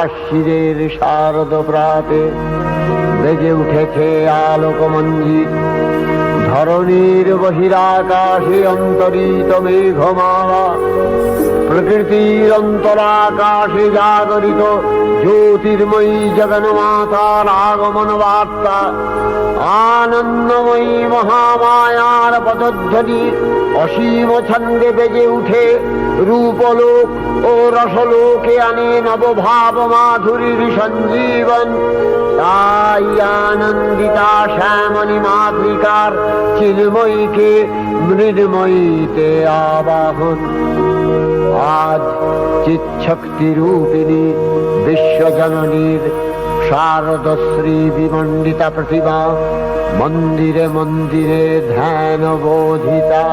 কাশ্মীরের শারদ প্রাতে বেজে উঠেছে আলোক আলোকমঞ্জিত ধরণীর বহিরাকাশে অন্তরিত মেঘমালা, প্রকৃতির অন্তরাকাশে জাগরিত জ্যোতির্ময়ী জগন্মাতার আগমন বার্তা আনন্দময়ী মহামায়ার পদধ্বনি অসীম ছন্দে বেজে উঠে রূপলোক ও রসলোকে আনে নবভাব মাধুরীর সঞ্জীবন। তাই আনন্দিতা শ্যামণী মাতৃকার চিন্ময়ীকে মৃন্ময়ীতে আবাহন। আজ চিৎশক্তি রূপিণী বিশ্বজননীর শারদশ্রী বিমণ্ডিতা প্রতিমা মন্দিরে মন্দিরে ধ্যান বোধিতা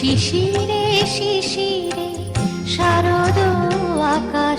শিশিরে শিশিরে শারদ আকাশ